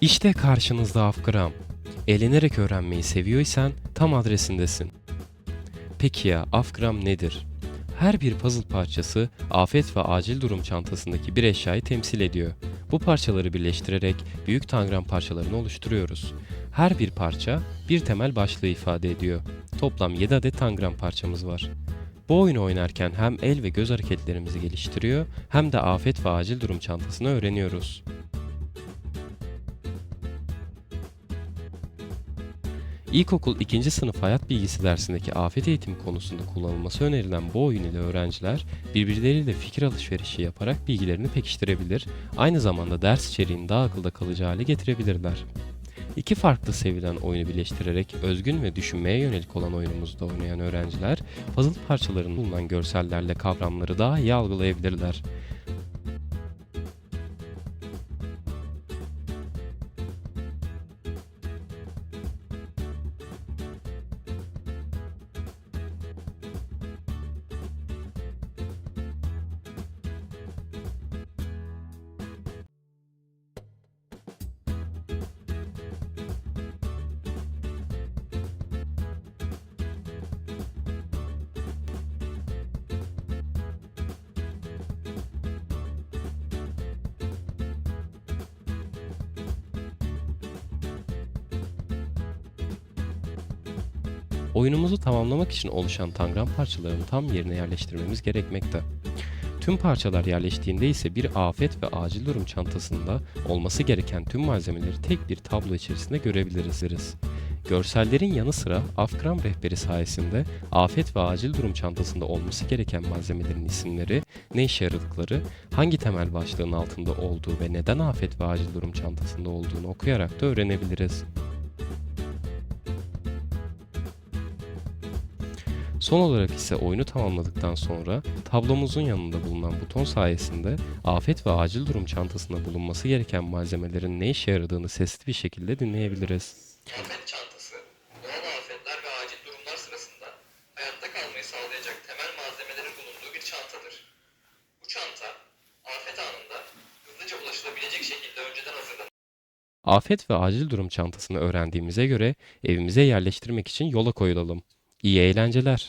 İşte karşınızda Afgram. Eğlenerek öğrenmeyi seviyorsan tam adresindesin. Peki ya Afgram nedir? Her bir puzzle parçası afet ve acil durum çantasındaki bir eşyayı temsil ediyor. Bu parçaları birleştirerek büyük tangram parçalarını oluşturuyoruz. Her bir parça bir temel başlığı ifade ediyor. Toplam 7 adet tangram parçamız var. Bu oyunu oynarken hem el ve göz hareketlerimizi geliştiriyor hem de afet ve acil durum çantasını öğreniyoruz. İlkokul 2. sınıf hayat bilgisi dersindeki afet eğitimi konusunda kullanılması önerilen bu oyun ile öğrenciler birbirleriyle fikir alışverişi yaparak bilgilerini pekiştirebilir, aynı zamanda ders içeriğini daha akılda kalıcı hale getirebilirler. İki farklı sevilen oyunu birleştirerek özgün ve düşünmeye yönelik olan oyunumuzda oynayan öğrenciler, puzzle parçalarında bulunan görsellerle kavramları daha iyi algılayabilirler. Oyunumuzu tamamlamak için oluşan tangram parçalarını tam yerine yerleştirmemiz gerekmekte. Tüm parçalar yerleştiğinde ise bir afet ve acil durum çantasında olması gereken tüm malzemeleri tek bir tablo içerisinde görebiliriz. Görsellerin yanı sıra Afgram rehberi sayesinde afet ve acil durum çantasında olması gereken malzemelerin isimleri, ne işe yaradıkları, hangi temel başlığın altında olduğu ve neden afet ve acil durum çantasında olduğunu okuyarak da öğrenebiliriz. Son olarak ise oyunu tamamladıktan sonra tablomuzun yanında bulunan buton sayesinde afet ve acil durum çantasında bulunması gereken malzemelerin ne işe yaradığını sesli bir şekilde dinleyebiliriz. Afet çantası, doğal afetler ve acil durumlar sırasında hayatta kalmayı sağlayacak temel malzemelerin bulunduğu bir çantadır. Bu çanta, afet anında hızlıca ulaşılabilecek şekilde önceden hazırlanır. Afet ve acil durum çantasını öğrendiğimize göre evimize yerleştirmek için yola koyulalım. İyi eğlenceler.